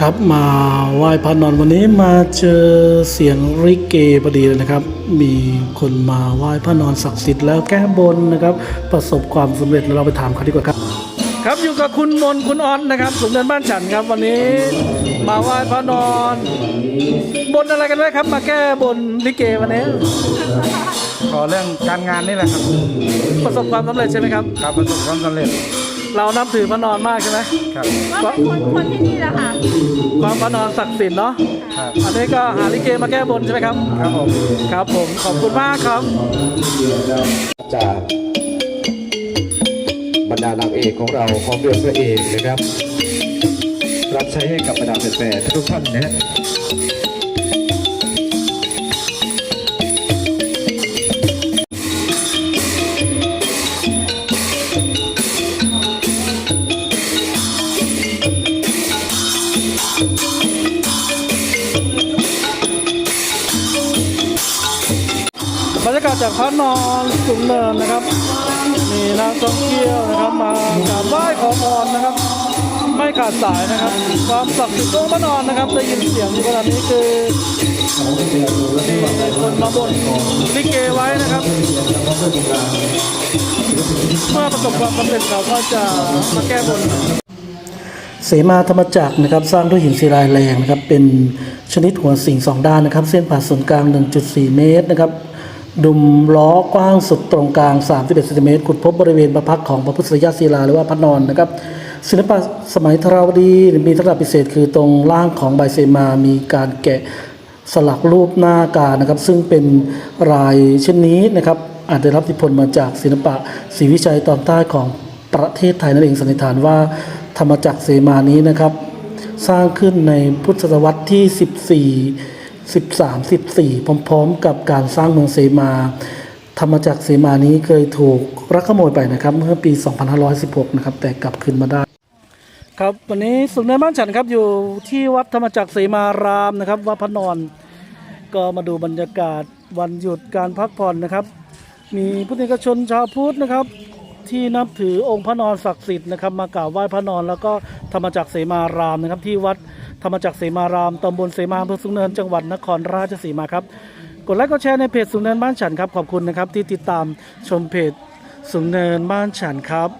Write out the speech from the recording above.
ครับมาไหว้พระนอนวันนี้มาเจอเสียงริเกพอดีเลยนะครับ มีคนมาไหว้พระนอนศักดิ์สิทธิ์แล้วแก้บนนะครับ ประสบความสำเร็จเราไปถามเขาดีกว่าครับ ครับอยู่กับคุณมนต์คุณออนนะครับสูงเนินบ้านฉันครับวันนี้มาไหว้พระนอน บนอะไรกันไว้ครับ มาแก้บนลิเกวันนี้ขอเรื่องการงานนี่แหละครับ ประสบความสำเร็จใช่ไหมครับครับประสบความสำเร็จ เรานับถือพระนอนมากใช่ไหมครับ ก็เป็นคนคนที่นี่แหละค่ะความพระนอนศักดิ์สิทธิ์เนาะครับ อันนี้ก็หาลิเกมาแก้บนใช่ไหมครับ ครับผมครับผมขอบคุณมากครับ จากบรรดานางเอกของเราพร้อมด้วยพระเอกนะครับ รับใช้ให้กับบรรดาแฟนๆทุกท่านนะฮะ บรรยากาศจากพระนอนสูงเนินนะครับ มีนักท่องเที่ยวนะครับมากราบไหว้ขอพรนะครับ ไม่ขาดสายนะครับ ความศักดิ์สิทธิ์ของพระนอนนะครับได้ยินเสียงอยู่ขนาดนี้คือมีคนมาบนลิเกไว้นะครับ เมื่อประสบความสำเร็จเขาก็จะมาแก้บน เสมาธรรมจักรนะครับสร้างด้วยหินศิลาแรงนะครับเป็นชนิดหัวสิงสองด้านนะครับ เส้นผ่าศูนย์กลาง 1.4 เมตรนะครับดุมล้อกว้างสุดตรงกลาง 31เซนติเมตรขุดพบบริเวณประพักของพระพุทธยศิลาหรือว่าพระนอนนะครับศิลปะสมัยธราวดีมีลักษณะพิเศษคือตรงล่างของใบเสมามีการแกะสลักรูปหน้ากานะครับ ซึ่งเป็นลายเช่นนี้นะครับ อาจได้รับอิทธิพลมาจากศิลปะศรีวิชัยตอนใต้ของประเทศไทยนั่นเองสันนิษฐานว่า ธรรมจักรเสมานี้นะครับ สร้างขึ้นในพุทธศตวรรษที่ 14 13 14 พร้อมๆ กับการสร้างเมืองเสมา ธรรมจักรเสมานี้เคยถูกรักขโมยไปนะครับ เมื่อปี 2516 นะครับ แต่กลับคืนมาได้ครับวันนี้สุนทรบ้านฉันครับอยู่ที่วัดธรรมจักรเสมารามนะครับวัดพระนอน ก็มาดูบรรยากาศวันหยุดการพักผ่อนนะครับ มีพุทธิกชนชาวพุทธนะครับ ที่นับถือองค์พระนอนศักดิ์สิทธิ์นะครับมากราบไหว้พระนอนแล้วก็ธรรมจักรเสมารามนะครับ ที่วัดธรรมจักรเสมารามตำบลเสมาอำเภอสุงเนินจังหวัดนครราชสีมาครับกดไลค์กดแชร์ในเพจสุงเนินบ้านฉันครับขอบคุณนะครับที่ติดตามชมเพจสุงเนินบ้านฉันครับ